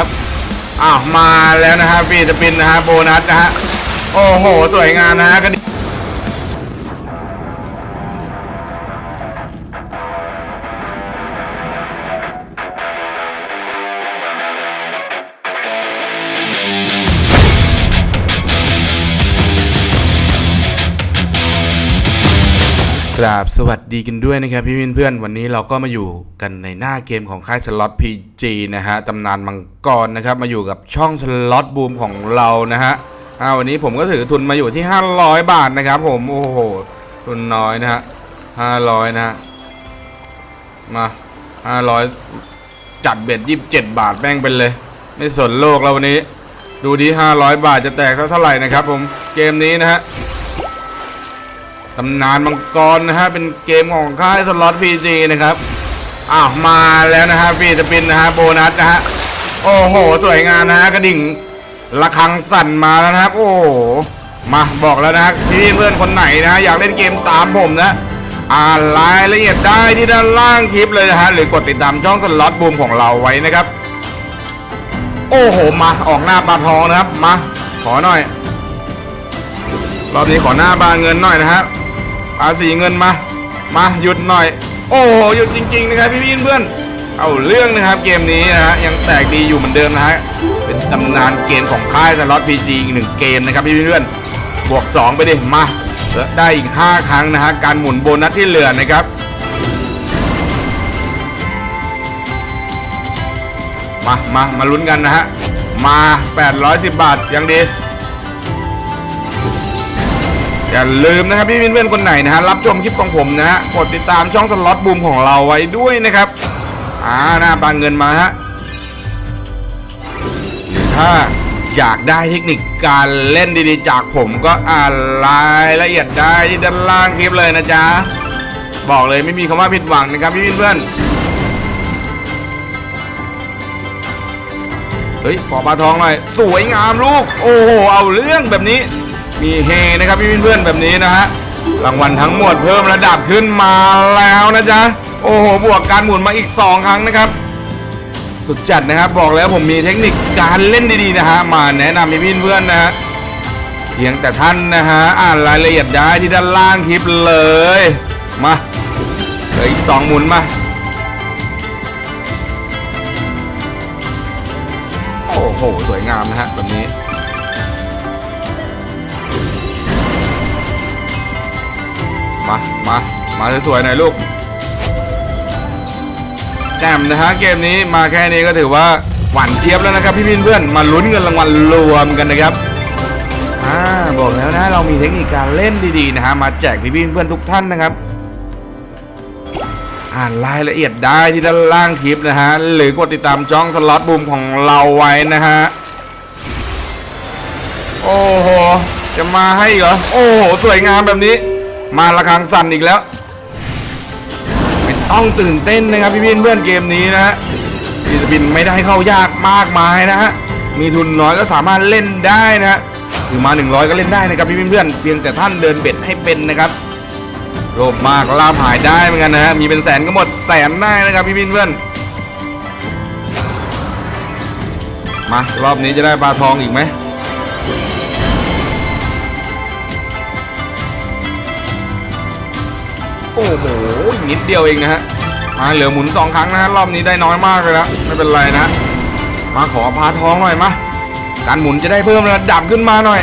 นะครับอ้าวมาแล้วนะฮะฟีสปินนะฮะโบนัสนะฮะโอ้โห สวยงามนะฮะ กระดิ่งกราบสวัสดีกันด้วยนะครับพี่เพื่อนๆวันนี้เราก็มาอยู่กันในหน้าเกมของค่ายสล็อต PG นะฮะตำนานมังกรนะครับมาอยู่กับช่องสล็อตบูมของเรานะฮะอ่าวันนี้ผมก็ถือทุนมาอยู่ที่ 500 บาทนะครับผมโอ้โหทุนน้อยนะฮะ500 นะฮะมา500 จัดเบ็ด27 บาทแม่งเป็นเลย ไม่สนโลกแล้ววันนี้ ดูดี500 บาทจะแตกเท่าไหร่นะครับผมเกมนี้นะฮะำนานมังกรนะฮะเป็นเกมของค่ายสล็อตพีจีนะครับอ้าวมาแล้วนะฮะฟีสปินนะฮะโบนัสนะฮะโอ้โห สวยงามนะฮะกระดิ่งระฆังสั่นมาแล้วนะครับ โอ้มาบอกแล้วนะฮะพี่เพื่อนคนไหนนะอยากเล่นเกมตามผมนะอ่านรายละเอียดได้ที่ด้านล่างคลิปเลยนะฮะหรือกดติดตามช่องสล็อตบูมของเราไว้นะครับ โอ้โหมาออกหน้าปลาทองนะครับมาขอหน่อยรอบนี้ขอหน้าบาเงินหน่อยนะฮะ ภาษีเงินมา มาหยุดหน่อย โอ้หยุดจริง ๆ นะครับพี่พี่เพื่อน เอาเรื่องนะครับเกมนี้นะฮะยังแตกดีอยู่เหมือนเดิมนะฮะ เป็นตำนานเกมของค่ายสล็อตพีจีอีกหนึ่งเกมนะครับพี่พี่เพื่อน บวก 2 ไปดิ มาได้อีก 5 ครั้งนะฮะ การหมุนโบนัสที่เหลือนะครับ มา มา มาลุ้นกันนะฮะ มา 810 บาทยังดี อย่าลืมนะครับพี่เพื่อนๆคนไหนนะฮะรับชมคลิปของผมนะฮะกดติดตามช่องสล็อตบูมของเราไว้ด้วยนะครับอ่าหน้าบางเงินมาฮะหรือถ้าอยากได้เทคนิคการเล่นดีๆ จากผมก็อ่านรายละเอียดได้ที่ด้านล่างคลิปเลยนะจ๊ะบอกเลยไม่มีคำว่าผิดหวังนะครับพี่เพื่อนเฮ้ยขอปลาทองหน่อย สวยงามลูก โอ้โห เอาเรื่องแบบนี้ มีเฮนะครับพี่เพื่อนๆแบบนี้นะฮะรางวัลทั้งหมดเพิ่มระดับขึ้นมาแล้วนะจ๊ะโอ้โหบวกการหมุนมาอีก 2 ครั้งนะครับ สุดจัดนะครับบอกแล้วผมมีเทคนิคการเล่นดีๆนะฮะมาแนะนำพี่เพื่อนๆนะฮะเพียงแต่ท่านนะฮะอ่านรายละเอียดได้ที่ด้านล่างคลิปเลยมาเหลืออีก 2 หมุนมาโอ้โห สวยงามนะฮะแบบนี้ มา มา มาสวยๆหน่อยลูกแจมนะฮะเกมนี้มาแค่นี้ก็ถือว่าหวานเจี๊ยบแล้วนะครับพี่เพื่อนมาลุ้นเงินรางวัลรวมกันนะครับอ่าบอกแล้วนะเรามีเทคนิคการเล่นดีๆนะฮะมาแจกพี่เพื่อนๆทุกท่านนะครับอ่านรายละเอียดได้ที่ด้านล่างคลิปนะฮะหรือกดติดตามช่องสล็อตบูมของเราไว้นะฮะโอ้โหจะมาให้เหรอโอ้โหสวยงามแบบนี้ มาละครังสั่นอีกแล้ว ไม่ต้องตื่นเต้นนะครับพี่เพื่อนเกมนี้นะฮะฟิลปินไม่ได้เข้ายากมากมายนะฮะมีทุนน้อยก็สามารถเล่นได้นะฮะถึงมา 100 ก็เล่นได้นะครับพี่เพื่อนเพียงแต่ท่านเดินเบ็ดให้เป็นนะครับโลภมากลาบหายได้เหมือนกันนะฮะมีเป็นแสนก็หมดแสนได้นะครับพี่เพื่อนมารอบนี้จะได้ปลาทองอีกไหม โอ้โหนิดเดียวเองนะฮะมาเหลือหมุนสองครั้งนะฮะรอบนี้ได้น้อยมากเลยนะไม่เป็นไรนะ มาขอพาท้องหน่อยมาการหมุนจะได้เพิ่มระดับขึ้นมาหน่อย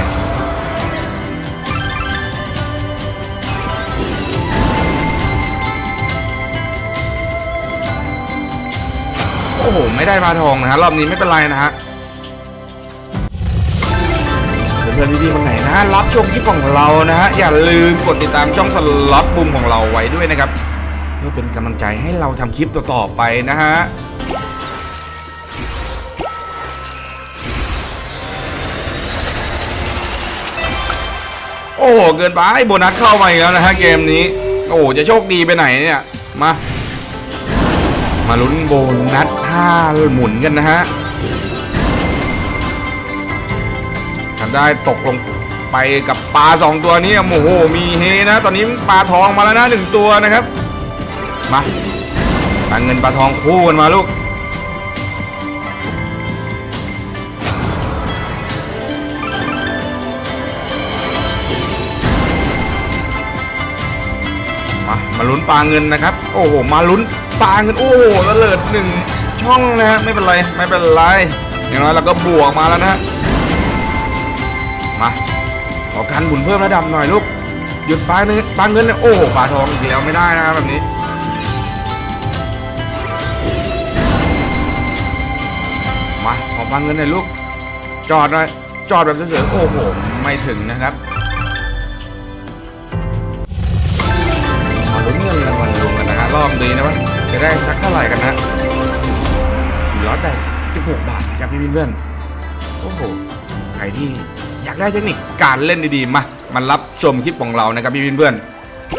โอ้โหไม่ได้มาทองนะฮะรอบนี้ไม่เป็นไรนะฮะ พื่อนๆพี่ๆคนไหนนะรับชมคลิปของเรานะฮะอย่าลืมกดติดตามช่องสล็อตบูมของเราไว้ด้วยนะครับ เพื่อเป็นกำลังใจให้เราทำคลิปต่อๆไปนะฮะโอ้เกินไปโบนัสเข้ามาอีกแล้วนะฮะเกมนี้ โอ้จะโชคดีไปไหนเนี่ยมา มาลุ้นโบนัสห้าหมุนกันนะฮะ ได้ตกลงไปกับปลา 2 ตัวนี้โอ้โหมีเฮนะ ตอนนี้ปลาทองมาแล้วนะหนึ่งตัวนะครับ มาปลาเงินปลาทองคู่กันมาลูกมามาลุ้นปลาเงินนะครับ โอ้โหมาลุ้นปลาเงินโอ้โหระเบิดหนึ่งช่องนะฮะไม่เป็นไรไม่เป็นไรอย่างน้อยเราก็บวกมาแล้วนะ มาขอการหมุนเพิ่มระดับหน่อยลูกหยุดปลาเงินปลาเงินเนี่ยโอ้โหปลาทองอีกแล้วไม่ได้นะครับแบบนี้มาขอปลาเงินหน่อยลูกจอดหน่อยจอดแบบเฉยๆโอ้โหไม่ถึงนะครับมาลุ้นเงินรางวัลรวมกันนะฮะรอบนี้นะว่าจะได้สักเท่าไหร่กันนะ486 บาทนะครับพี่เพื่อนโอ้โหใครที่ อยากได้เทคนิคการเล่นดีๆมามันรับชมคลิปของเรานะครับพี่เพื่อน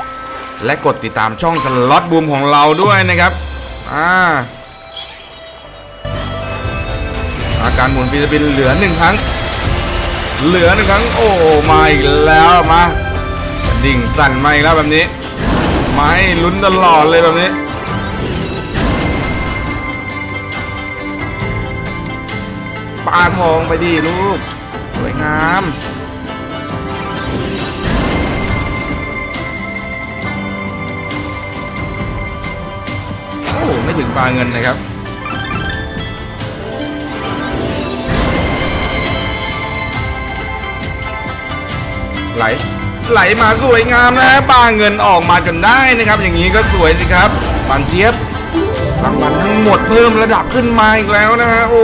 ๆและกดติดตามช่องสล็อตบูมของเราด้วยนะครับอ่าอาการหมุนฟิลิปปินเหลือหนึ่งครั้ง เหลือหนึ่งครั้ง โอ้มาอีกแล้วมาดิ่งสั่นมาอีกแล้วแบบนี้มาให้ลุ้นตลอดเลยแบบนี้ปลาทองไปดีลูก สวยงามโอ้ไม่ถึงปลาเงินนะครับไหลไหลมาสวยงามนะปลาเงินออกมาจนได้นะครับ อย่างนี้ก็สวยสิครับปันเจี๊ยบรางวัลทั้งหมดเพิ่มระดับขึ้นมาอีกแล้วนะฮะโอ้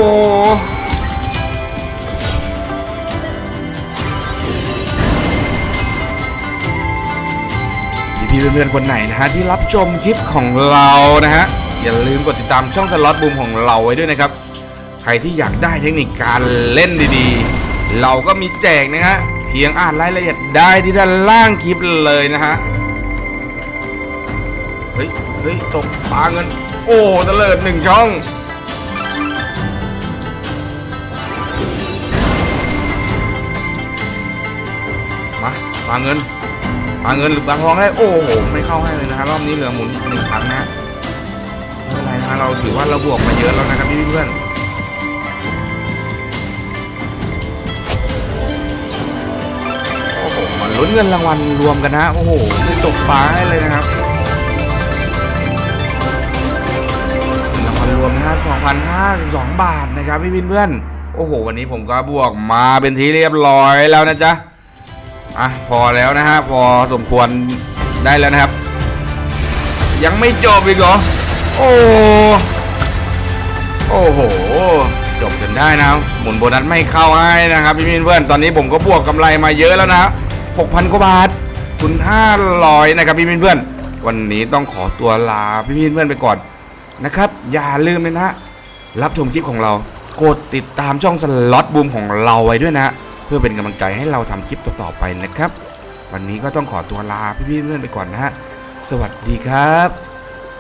พี่เพื่อนๆคนไหนนะฮะที่รับชมคลิปของเรานะฮะอย่าลืมกดติดตามช่องสล็อตบูมของเราไว้ด้วยนะครับ ใครที่อยากได้เทคนิคการเล่นดีๆ เราก็มีแจกนะฮะเพียงอ่านรายละเอียดได้ที่ด้านล่างคลิปเลยนะฮะเฮ้ยเฮ้ยตกปลาเงิน โอ้ตะเลิดหนึ่งช่องมาปลาเงิน ปลาเงินหรือปลาทองให้โอ้โหไม่เข้าให้เลยนะฮะรอบนี้เหลือหมุนอีกหนึ่งครั้งนะไม่เป็นไรนะเราถือว่าเราบวกมาเยอะแล้วนะครับพี่เพื่อนโอ้โหมันลุ้นเงินรางวัลรวมกันนะโอ้โหไม่ตกฟ้าให้เลยนะครับรางวัลรวมนะฮะ2,052 บาทนะครับพี่เพื่อนโอ้โหวันนี้ผมก็บวกมาเป็นทีเรียบร้อยแล้วนะจ๊ะ อะพอแล้วนะฮะพอสมควรได้แล้วนะครับ ยังไม่จบอีกเหรอ โอ้โอ้โห จบจนได้นะ หมุนโบนัสไม่เข้าให้นะครับพี่เพื่อนตอนนี้ผมก็บวกกำไรมาเยอะแล้วนะ6,000กว่าบาททุน500นะครับพี่เพื่อน วันนี้ต้องขอตัวลาพี่เพื่อนไปก่อนนะครับ อย่าลืมเลยนะรับชมคลิปของเรากดติดตามช่องสล็อตบูมของเราไว้ด้วยนะ เพื่อเป็นกำลังใจให้เราทำคลิปต่อๆไปนะครับ วันนี้ก็ต้องขอตัวลาพี่ๆเพื่อนไปก่อนนะฮะสวัสดีครับ